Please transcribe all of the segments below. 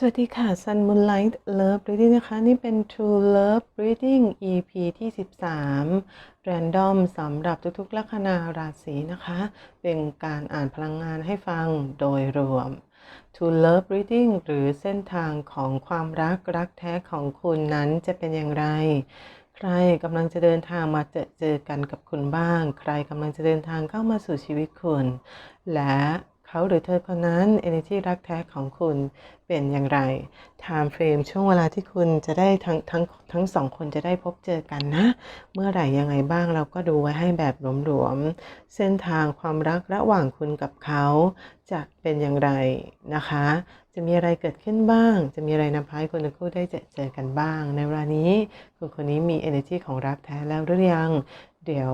สวัสดีค่ะ Sun Moonlight Love Reading นะคะ นี่เป็น True Love Reading EP ที่ 13 Random สำหรับทุกๆ ลัคนาราศีนะคะ เป็นการอ่านพลังงานให้ฟังโดยรวม True Love Reading หรือเส้นทางของความรักรักแท้ของคุณนั้นจะเป็นอย่างไร ใครกำลังจะเดินทางมาเจอเจอกันกับคุณบ้าง ใครกำลังจะเดินทางเข้ามาสู่ชีวิตคุณ และ เขาหรือเธอคนนั้น energy รักแท้ของคุณเป็นอย่างไร time frame ช่วงเวลาที่คุณจะได้ทั้งทั้งทั้งสองคนจะได้พบเจอกันนะ เมื่อไหร่ยังไงบ้างเราก็ดูไว้ให้แบบหลวมๆ เส้นทางความรักระหว่างคุณกับเขาจะเป็นอย่างไรนะคะ จะมีอะไรเกิดขึ้นบ้าง จะมีอะไรนำพาให้คนทั้งคู่ได้เจอเจอกันบ้าง ในเวลานี้คุณคนนี้มี energy ของรักแท้แล้วหรือยัง เดี๋ยว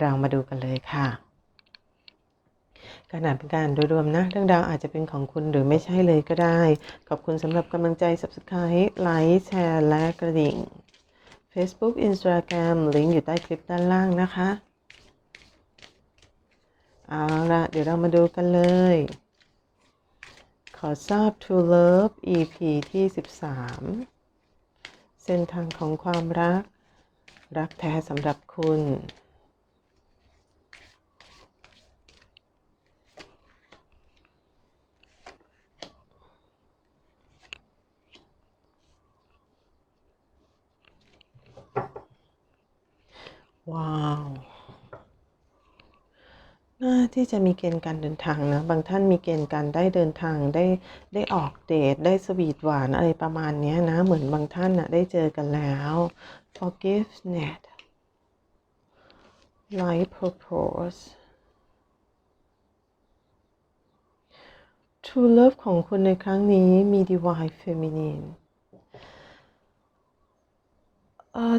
เรามาดูกันเลยค่ะ การอ่านเป็นการโดยรวมนะ เรื่องราวอาจจะเป็นของคุณหรือไม่ใช่เลยก็ได้ ขอบคุณสำหรับกำลังใจ Subscribe ไลค์แชร์และกระดิ่ง Facebook Instagram ลิงก์อยู่ใต้คลิปด้านล่างนะคะ เอาละเดี๋ยวเรามาดูกันเลย ขอทราบ To Love EP ที่ 13 เส้นทางของความรัก รักแท้สำหรับคุณ ว้าว น่าที่จะมีเกณฑ์การเดินทางนะ บางท่านมีเกณฑ์การได้เดินทางได้ได้ออกเดท ได้สวีทหวานอะไรประมาณนี้นะ เหมือนบางท่านน่ะได้เจอกันแล้ว forgiveness life purpose true love ของคุณในครั้งนี้มี divine feminine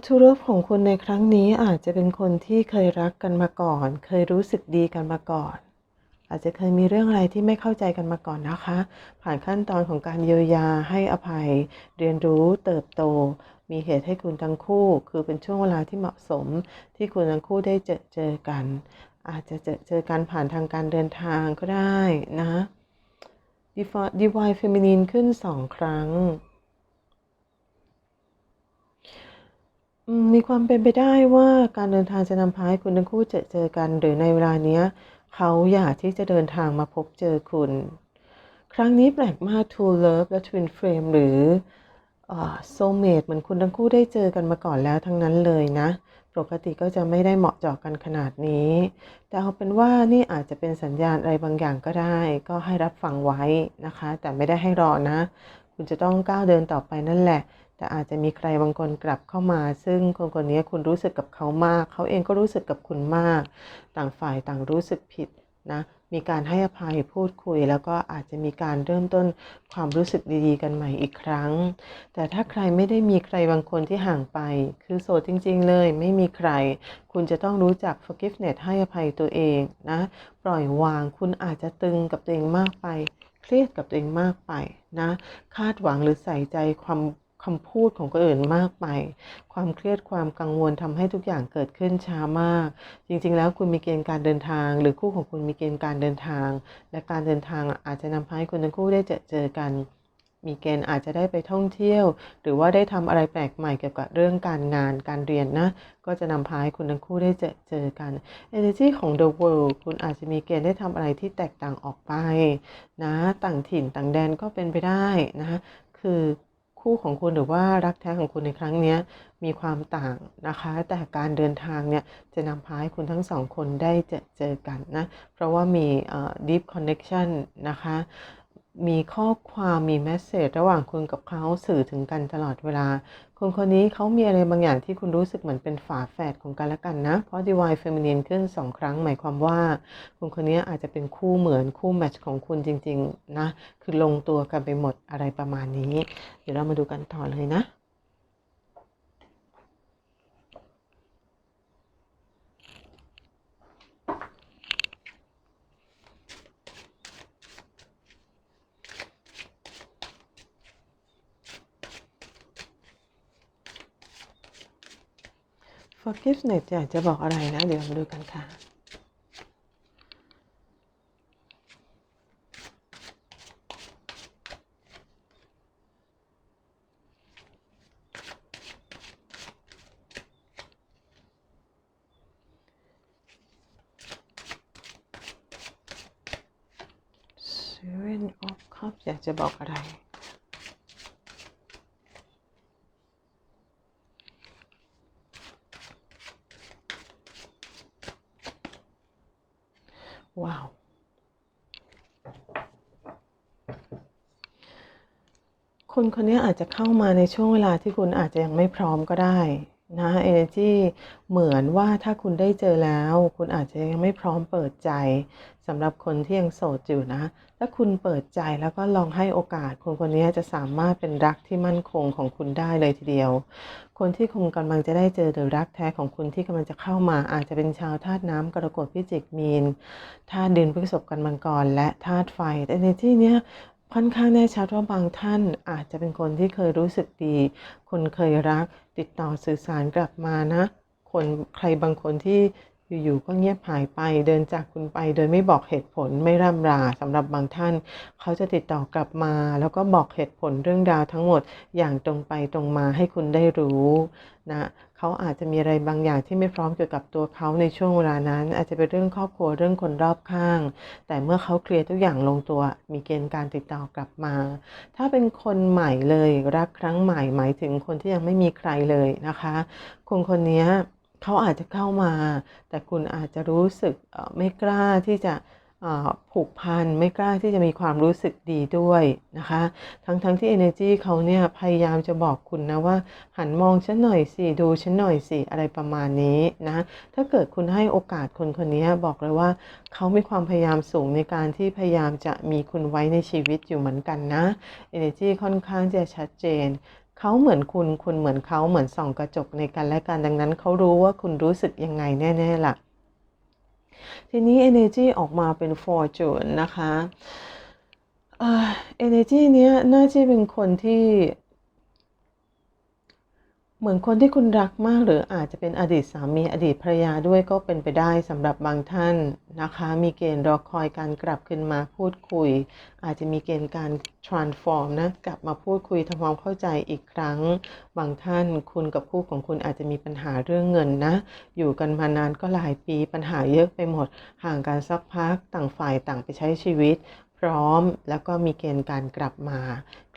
ทูรฟของคุณในครั้งนี้อาจจะเป็นคนที่เคยรักกันมาก่อน เคยรู้สึกดีกันมาก่อน อาจจะเคยมีเรื่องอะไรที่ไม่เข้าใจกันมาก่อนนะคะ ผ่านขั้นตอนของการเยียวยาให้อภัย เรียนรู้เติบโต มีเหตุให้คุณทั้งคู่ คือเป็นช่วงเวลาที่เหมาะสม ที่คุณทั้งคู่ได้เจอเจอกัน อาจจะเจอเจอกันผ่านทางการเดินทางก็ได้นะ Divine Feminine ขึ้นสองครั้ง มีความเป็นไปได้ว่าการเดินทางจะนำพาให้คุณทั้งคู่เจอเจอกัน หรือในเวลาเนี้ยเขาอยากที่จะเดินทางมาพบเจอคุณ ครั้งนี้แปลกมาก True Love และ Twin Flame หรือ Soulmate เหมือนคุณทั้งคู่ได้เจอกันมาก่อนแล้วทั้งนั้นเลยนะ ปกติก็จะไม่ได้เหมาะเจาะกันขนาดนี้ แต่เอาเป็นว่านี่อาจจะเป็นสัญญาณอะไรบางอย่างก็ได้ ก็ให้รับฟังไว้นะคะ แต่ไม่ได้ให้รอนะ คุณจะต้องก้าวเดินต่อไปนั่นแหละ แต่อาจจะมีใครบางคนกลับเข้ามา ซึ่งคนคนนี้คุณรู้สึกกับเขามาก เขาเองก็รู้สึกกับคุณมาก ต่างฝ่ายต่างรู้สึกผิดนะมีการให้อภัยพูดคุย แล้วก็อาจจะมีการเริ่มต้นความรู้สึกดีๆ กันใหม่อีกครั้ง แต่ถ้าใครไม่ได้มีใครบางคนที่ห่างไป คือโสดจริง ๆ เลย ไม่มีใคร คุณจะต้องรู้จัก forgiveness ให้อภัยตัวเองนะปล่อยวางคุณอาจจะตึงกับตัวเองมากไป เครียดกับตัวเองมากไปนะคาดหวังหรือใส่ใจความ คำพูดของคนอื่นมากไป ความเครียดความกังวลทำให้ทุกอย่างเกิดขึ้นช้ามาก จริง ๆ แล้วคุณมีเกณฑ์การเดินทาง หรือคู่ของคุณมีเกณฑ์การเดินทาง และการเดินทางอาจจะนำพาให้คุณทั้งคู่ได้เจอเจอกัน มีเกณฑ์อาจจะได้ไปท่องเที่ยว หรือว่าได้ทำอะไรแปลกใหม่เกี่ยวกับเรื่องการงานการเรียนนะ ก็จะนำพาให้คุณทั้งคู่ได้เจอเจอกัน energy ของ the world คุณอาจจะมีเกณฑ์ได้ทำอะไรที่แตกต่างออกไป นะ ต่างถิ่นต่างแดนก็เป็นไปได้นะ คือ คู่ของคุณหรือว่ารักแท้ของคุณในครั้งนี้มีความต่างนะคะ แต่การเดินทางเนี่ยจะนำพาให้คุณทั้งสองคนได้เจอเจอกันนะ เพราะว่ามี deep connection นะคะ มีข้อความมีแมสเซจระหว่างคุณกับเขาสื่อถึงกันตลอดเวลา คนคนนี้เขามีอะไรบางอย่างที่คุณรู้สึกเหมือนเป็นฝาแฝดของกันและกันนะ เพราะ Divine Feminine ขึ้นสองครั้งหมายความว่า คนคนนี้อาจจะเป็นคู่เหมือนคู่แมทช์ของคุณจริง ๆ นะ คือลงตัวกันไปหมดอะไรประมาณนี้ เดี๋ยวเรามาดูกันต่อเลยนะ forgiveness อยากจะบอกอะไรนะ เดี๋ยวมาดูกันค่ะ Seven of Cups อยากจะบอกอะไร คนคนนี้อาจจะเข้ามาในช่วงเวลาที่คุณอาจจะยังไม่พร้อมก็ได้นะ energy เหมือนว่าถ้าคุณได้เจอแล้ว คุณอาจจะยังไม่พร้อมเปิดใจสำหรับคนที่ยังโสดอยู่นะ ถ้าคุณเปิดใจแล้วก็ลองให้โอกาส คนคนนี้จะสามารถเป็นรักที่มั่นคงของคุณได้เลยทีเดียว คนที่คุณกำลังจะได้เจอเดอรักแท้ของคุณที่กำลังจะเข้ามา อาจจะเป็นชาวธาตุน้ำกรกฎพิจิกมีนธาตุดินพฤษภกันมังกรและธาตุไฟแต่ energy เนี้ย ค่อนข้างแน่ชัดว่าบางท่านอาจจะเป็นคนที่เคยรู้สึกดี คนเคยรัก ติดต่อสื่อสารกลับมานะ คนใครบางคนที่ อยู่ๆก็เงียบหายไปเดินจากคุณไปโดยไม่บอกเหตุผลไม่ร่ำราสำหรับบางท่าน เขาจะติดต่อกลับมา แล้วก็บอกเหตุผลเรื่องราวทั้งหมดอย่างตรงไปตรงมาให้คุณได้รู้นะเขาอาจจะมีอะไรบางอย่างที่ไม่พร้อมเกี่ยวกับตัวเขาในช่วงเวลานั้น อาจจะเป็นเรื่องครอบครัวเรื่องคนรอบข้าง แต่เมื่อเขาเคลียร์ทุกอย่างลงตัว มีเกณฑ์การติดต่อกลับมา ถ้าเป็นคนใหม่เลยรักครั้งใหม่หมายถึงคนที่ยังไม่มีใครเลยนะคะคนคนนี้ เขาอาจจะเข้ามา แต่คุณอาจจะรู้สึกไม่กล้าที่จะผูกพันไม่กล้าที่จะมีความรู้สึกดีด้วยนะคะ ทั้งทั้งที่ energy เขาเนี่ยพยายามจะบอกคุณนะว่า หันมองฉันหน่อยสิดูฉันหน่อยสิอะไรประมาณนี้นะถ้าเกิดคุณให้โอกาสคนคนนี้บอกเลยว่า เขามีความพยายามสูงในการที่พยายามจะมีคุณไว้ในชีวิตอยู่เหมือนกันนะ energy ค่อนข้างจะชัดเจน เขาเหมือนคุณ คุณเหมือนเขาเหมือนส่องกระจกในกันและกันดังนั้นเขารู้ว่าคุณรู้สึกยังไงแน่ๆล่ะ ทีนี้ energy ออกมาเป็น fortune นะคะเอ่อ energy เนี้ยน่าจะเป็นคนที่ เหมือนคนที่คุณรักมากหรืออาจจะเป็นอดีตสามีอดีตภรรยาด้วยก็เป็นไปได้สำหรับบางท่านนะคะ มีเกณฑ์รอคอยการกลับขึ้นมาพูดคุย อาจจะมีเกณฑ์การ transform นะกลับมาพูดคุยทำความเข้าใจอีกครั้ง บางท่านคุณกับคู่ของคุณอาจจะมีปัญหาเรื่องเงินนะ อยู่กันมานานก็หลายปีปัญหาเยอะไปหมด ห่างกันสักพักต่างฝ่ายต่างไปใช้ชีวิต พร้อมแล้วก็มีเกณฑ์การกลับมา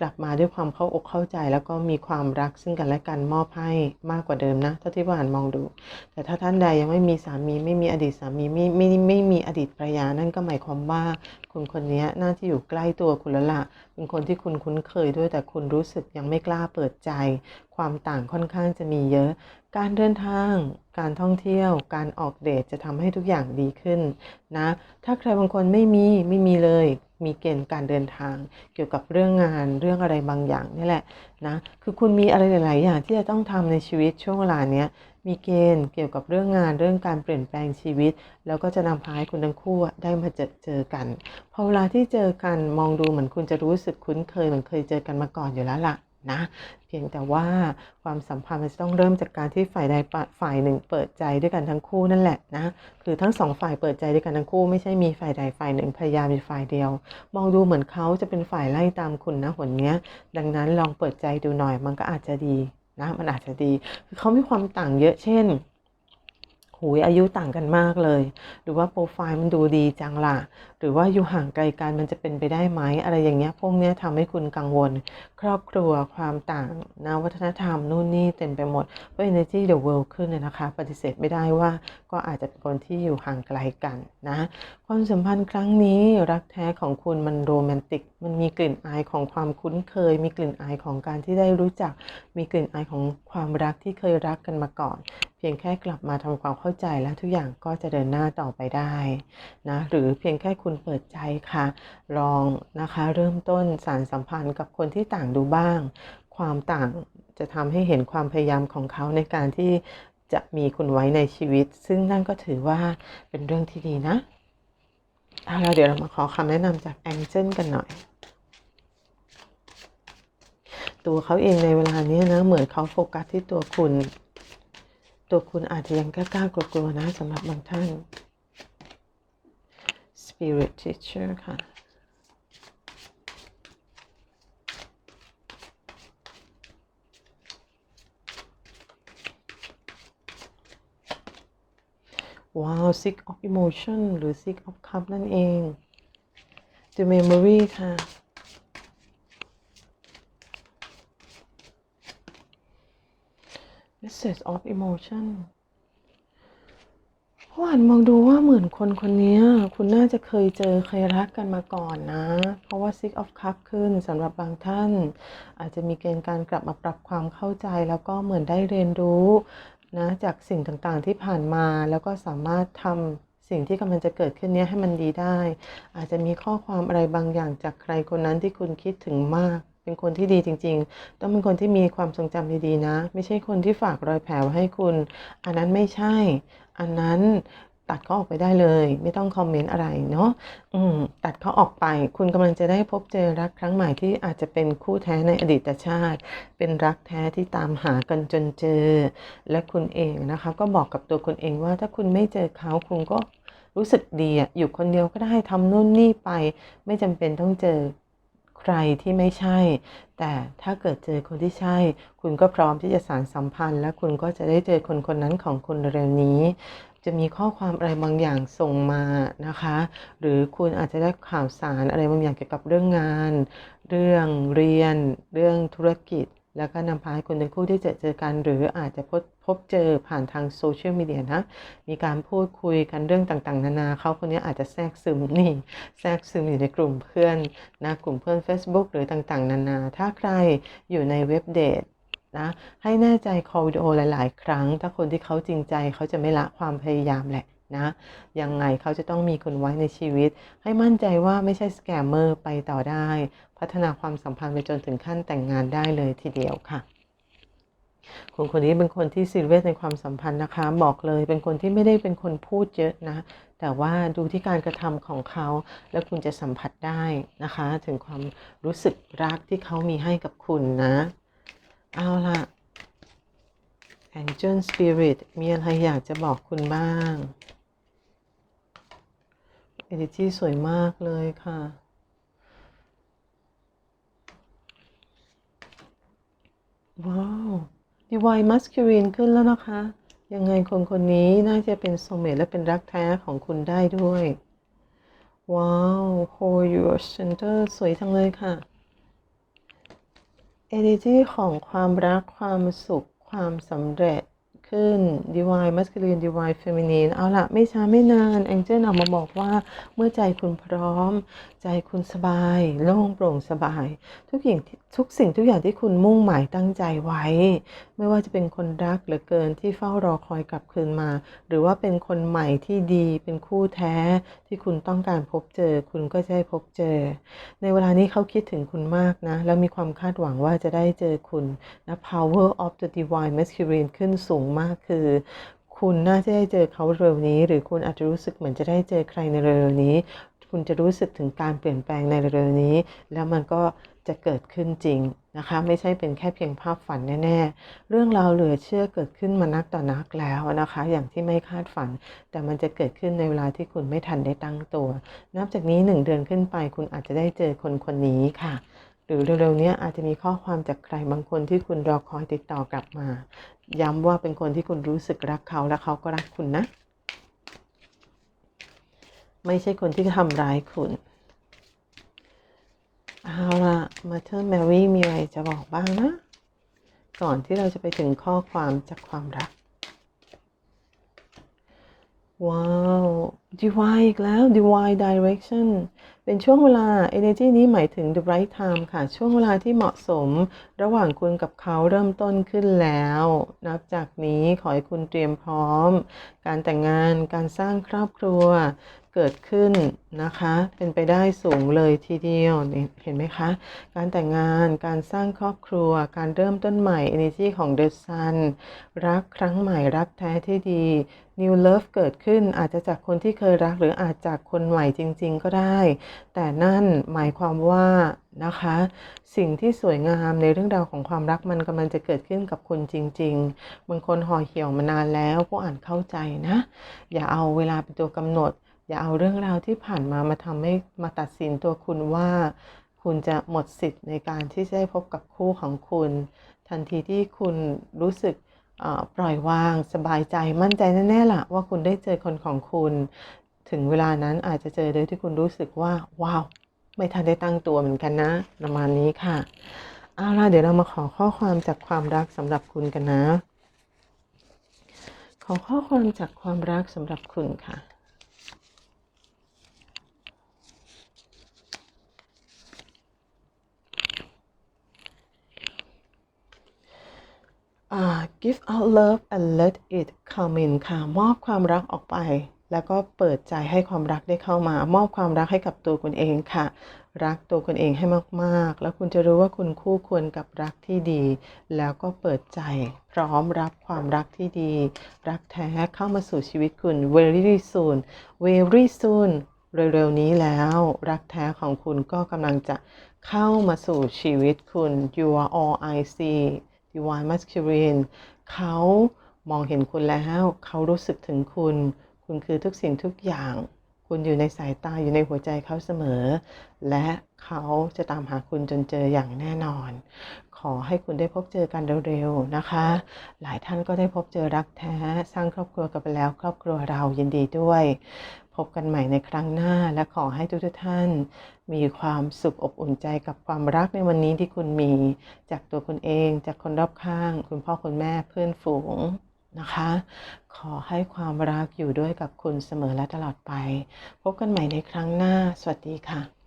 กลับมาด้วยความเข้าอกเข้าใจ แล้วก็มีความรักซึ่งกันและกันมอบให้มากกว่าเดิมนะเท่าที่ผ่านมองดู แต่ถ้าท่านใดยังไม่มีสามีไม่มีอดีตสามีไม่ไม่ไม่มีอดีตภรรยานั่นก็หมายความว่าคนคนนี้น่าจะอยู่ใกล้ตัวคุณแล้วล่ะเป็นคนที่คุณคุ้นเคยด้วยแต่คุณรู้สึกยังไม่กล้าเปิดใจ ความต่างค่อนข้างจะมีเยอะ การเดินทาง การท่องเที่ยว การออกเดทจะทำให้ทุกอย่างดีขึ้นนะ ถ้าใครบางคนไม่มีไม่มีเลย มีเกณฑ์การเดินทาง เกี่ยวกับเรื่องงานเรื่องอะไรบางอย่างนี่แหละนะคือคุณมีอะไรหลาย ๆ อย่างที่จะต้องทำในชีวิตช่วงเวลาเนี้ยมีเกณฑ์เกี่ยวกับเรื่องงานเรื่องการเปลี่ยนแปลงชีวิต แล้วก็จะนำพาให้คุณทั้งคู่ได้มาเจอเจอกันพอเวลาที่เจอกันมองดูเหมือนคุณจะรู้สึกคุ้นเคยเหมือนเคยเจอกันมาก่อนอยู่แล้วล่ะ นะเพียงแต่ว่าความสัมพันธ์มันจะต้องเริ่มจากการที่ฝ่ายใดฝ่ายหนึ่งเปิดใจด้วยกันทั้งคู่นั่นแหละนะคือทั้งสองฝ่ายเปิดใจด้วยกันทั้งคู่ ไม่ใช่มีฝ่ายใดฝ่ายหนึ่งพยายามมีฝ่ายเดียว มองดูเหมือนเขาจะเป็นฝ่ายไล่ตามคุณนะหนเนี้ย ดังนั้นลองเปิดใจดูหน่อยมันก็อาจจะดีนะมันอาจจะดีคือเขามีความต่างเยอะเช่น หูยอายุต่างกันมากเลย หรือว่าโปรไฟล์มันดูดีจังล่ะ หรือว่าอยู่ห่างไกลกันมันจะเป็นไปได้ไหม อะไรอย่างเงี้ยพวกเนี้ยทำให้คุณกังวล ครอบครัวความต่างนะวัฒนธรรมนู่นนี่เต็มไปหมดเพราะ energy the world ขึ้นเนี่ยนะคะ ปฏิเสธไม่ได้ว่าก็อาจจะเป็นคนที่อยู่ห่างไกลกันนะ ความสัมพันธ์ครั้งนี้รักแท้ของคุณมันโรแมนติก มันมีกลิ่นอายของความคุ้นเคย มีกลิ่นอายของการที่ได้รู้จัก มีกลิ่นอายของความรักที่เคยรักกันมาก่อน เพียงแค่กลับมาทำความเข้าใจแล้วทุกอย่างก็จะเดินหน้าต่อไปได้นะหรือเพียงแค่คุณเปิดใจค่ะ ลองนะคะเริ่มต้นสารสัมพันธ์กับคนที่ต่างดูบ้าง ความต่างจะทำให้เห็นความพยายามของเขาในการที่ จะมีคุณไว้ในชีวิต ซึ่งนั่นก็ถือว่าเป็นเรื่องที่ดีนะเอาละเดี๋ยวเรามาขอคำแนะนำจากแองเจิลกันหน่อย ตัวเขาเองในเวลานี้นะ เหมือนเขาโฟกัสที่ตัวคุณ ตัวคุณอาจจะยังกล้ากลัวๆนะสำหรับบางท่าน Spirit Teacher ค่ะ ว้าว Six of Emotion หรือ Six of Cup นั่นเอง the memory ค่ะ message of emotion เพราะอ่านมองดูว่าเหมือนคนคนนี้คุณน่าจะเคยเจอเคยรักกันมาก่อนนะ เพราะว่า six of cup ขึ้นสำหรับบางท่าน อาจจะมีเกณฑ์การกลับมาปรับความเข้าใจแล้วก็เหมือนได้เรียนรู้ นะจากสิ่งต่างๆที่ผ่านมาแล้วก็สามารถทำสิ่งที่กำลังจะเกิดขึ้นนี้ให้มันดีได้ อาจจะมีข้อความอะไรบางอย่างจากใครคนนั้นที่คุณคิดถึงมาก เป็นคนที่ดีจริง ๆ ต้องเป็นคนที่มีความทรงจำดีๆนะ ไม่ใช่คนที่ฝากรอยแผลไว้ให้คุณ อันนั้นไม่ใช่ อันนั้น ตัดเขาออกไปได้เลย ไม่ต้องคอมเมนต์อะไรเนาะอืมตัดเขาออกไป คุณกำลังจะได้พบเจอรักครั้งใหม่ที่อาจจะเป็นคู่แท้ในอดีตชาติ เป็นรักแท้ที่ตามหากันจนเจอ และคุณเองนะคะ ก็บอกกับตัวคุณเองว่าถ้าคุณไม่เจอเขาคุณก็รู้สึกดีอะอยู่คนเดียวก็ได้ทำนู่นนี่ไป ไม่จำเป็นต้องเจอใครที่ไม่ใช่ แต่ถ้าเกิดเจอคนที่ใช่ คุณก็พร้อมที่จะสานสัมพันธ์ และคุณก็จะได้เจอคนคนนั้นของคุณเร็วนี้ จะมีข้อความอะไรบางอย่างส่งมานะคะ หรือคุณอาจจะได้ข่าวสารอะไรบางอย่างเกี่ยวกับเรื่องงาน เรื่องเรียน เรื่องธุรกิจ แล้วก็นำพาให้คุณทั้งคู่ได้เจอเจอกัน หรืออาจจะพบพบเจอผ่านทางโซเชียลมีเดียนะ มีการพูดคุยกันเรื่องต่างๆ นานาเขาคนนี้อาจจะแทรกซึมนี่ แทรกซึมอยู่ในกลุ่มเพื่อนนะ กลุ่มเพื่อน Facebook หรือต่างๆ นานา ถ้าใครอยู่ในเว็บเดท นะ ให้แน่ใจ call วิดีโอหลาย ๆ ครั้ง ถ้าคนที่เขาจริงใจเขาจะไม่ละความพยายามแหละนะยังไงเขาจะต้องมีคนไว้ในชีวิต ให้มั่นใจว่าไม่ใช่สแกมเมอร์ไปต่อได้ พัฒนาความสัมพันธ์ไปจนถึงขั้นแต่งงานได้เลยทีเดียวค่ะคนคนนี้เป็นคนที่ซีเรียสในความสัมพันธ์นะคะ บอกเลยเป็นคนที่ไม่ได้เป็นคนพูดเยอะนะ แต่ว่าดูที่การกระทำของเขา แล้วคุณจะสัมผัสได้นะคะ ถึงความรู้สึกรักที่เขามีให้กับคุณนะ เอาล่ะ Angel Spirit มีอะไรอยากจะบอกคุณบ้าง Energy สวยมากเลยค่ะ ว้าว Divine Masculine ขึ้นแล้วนะคะ ยังไงคนคนนี้น่าจะเป็นโซเมตและเป็นรักแท้ของคุณได้ด้วย ว้าว Hold Your Center สวยจังเลยค่ะ Energy ของความรักความสุขความสำเร็จขึ้น Divine Masculine Divine Feminine เอาละไม่ช้าไม่นาน Angel ออกมาบอกว่าเมื่อใจคุณพร้อม ใจคุณสบาย โล่งโปร่งสบาย ทุกอย่างทุกสิ่งทุกอย่างที่คุณมุ่งหมายตั้งใจไว้ ไม่ว่าจะเป็นคนรักเหลือเกินที่เฝ้ารอคอยกลับคืนมา หรือว่าเป็นคนใหม่ที่ดีเป็นคู่แท้ที่คุณต้องการพบเจอ คุณก็จะได้พบเจอ ในเวลานี้เขาคิดถึงคุณมากนะ แล้วมีความคาดหวังว่าจะได้เจอคุณนะ power of the divine masculine ขึ้นสูงมากคือคุณน่าจะได้เจอเขาเร็วนี้ หรือคุณอาจจะรู้สึกเหมือนจะได้เจอใครในเร็วนี้ คุณจะรู้สึกถึงการเปลี่ยนแปลงในเร็วนี้ แล้วมันก็ จะเกิดขึ้นจริงนะคะ ไม่ใช่เป็นแค่เพียงภาพฝันแน่ๆ เรื่องราวเหลือเชื่อเกิดขึ้นมานักต่อนักแล้วนะคะ อย่างที่ไม่คาดฝัน แต่มันจะเกิดขึ้นในเวลาที่คุณไม่ทันได้ตั้งตัว นับจากนี้หนึ่งเดือนขึ้นไป คุณอาจจะได้เจอคนคนนี้ค่ะหรือเร็วๆนี้อาจจะมีข้อความจากใครบางคนที่คุณรอคอยติดต่อกลับมา ย้ำว่าเป็นคนที่คุณรู้สึกรักเขาและเขาก็รักคุณนะ ไม่ใช่คนที่ทำร้ายคุณ เอาละมาเธอร์แมรี่มีอะไรจะบอกบ้างนะ ก่อนที่เราจะไปถึงข้อความจากความรัก ว้าว divine อีกแล้ว divine direction เป็นช่วงเวลา energy นี้หมายถึง the right time ค่ะ ช่วงเวลาที่เหมาะสม ระหว่างคุณกับเขาเริ่มต้นขึ้นแล้ว นับจากนี้ขอให้คุณเตรียมพร้อม การแต่งงาน การสร้างครอบครัว เกิดขึ้นนะคะ เป็นไปได้สูงเลยทีเดียวเห็นไหมคะ การแต่งงานการสร้างครอบครัว การเริ่มต้นใหม่ energy ของ the sun รักครั้งใหม่รักแท้ที่ดี new love เกิดขึ้นอาจจะจากคนที่เคยรักหรืออาจจากคนใหม่จริง ๆ ก็ได้ แต่นั่นหมายความว่านะคะ สิ่งที่สวยงามในเรื่องราวของความรักมันกำลังจะเกิดขึ้นกับคุณจริง ๆ บางคนห่อเหี่ยวมานานแล้วผู้อ่านเข้าใจนะ อย่าเอาเวลาเป็นตัวกำหนด อย่าเอาเรื่องราวที่ผ่านมามาทำให้มาตัดสินตัวคุณว่า คุณจะหมดสิทธิ์ในการที่จะได้พบกับคู่ของคุณ ทันทีที่คุณรู้สึกปล่อยวางสบายใจมั่นใจแน่ๆล่ะ ว่าคุณได้เจอคนของคุณ ถึงเวลานั้นอาจจะเจอโดยที่คุณรู้สึกว่า ว้าว ไม่ทันได้ตั้งตัวเหมือนกันนะ ประมาณนี้ค่ะเอาล่ะเดี๋ยวเรามาขอข้อความจากความรักสำหรับคุณกันนะ ขอข้อความจากความรักสำหรับคุณค่ะ give out love and let it come in ค่ะ มอบความรักออกไป แล้วก็เปิดใจให้ความรักได้เข้ามา มอบความรักให้กับตัวคุณเองค่ะ รักตัวคุณเองให้มากๆ แล้วคุณจะรู้ว่าคุณคู่ควรกับรักที่ดี แล้วก็เปิดใจพร้อมรับความรักที่ดี รักแท้เข้ามาสู่ชีวิตคุณ very soon very soon เร็วๆนี้แล้วรักแท้ของคุณก็กำลังจะเข้ามาสู่ชีวิตคุณ you are all I see divine masculine เขามองเห็นคุณแล้ว เขารู้สึกถึงคุณ คุณคือทุกสิ่งทุกอย่าง คุณอยู่ในสายตาอยู่ในหัวใจเขาเสมอ และเขาจะตามหาคุณจนเจออย่างแน่นอน ขอให้คุณได้พบเจอกันเร็วๆนะคะ หลายท่านก็ได้พบเจอรักแท้สร้างครอบครัวกันไปแล้ว ครอบครัวเรายินดีด้วย พบกันใหม่ในครั้งหน้าและขอให้ทุกท่าน มีความสุขอบอุ่นใจกับความรักในวันนี้ที่คุณมี จากตัวคุณเอง จากคนรอบข้าง คุณพ่อคุณแม่เพื่อนฝูงนะคะ ขอให้ความรักอยู่ด้วยกับคุณเสมอและตลอดไป พบกันใหม่ในครั้งหน้า สวัสดีค่ะ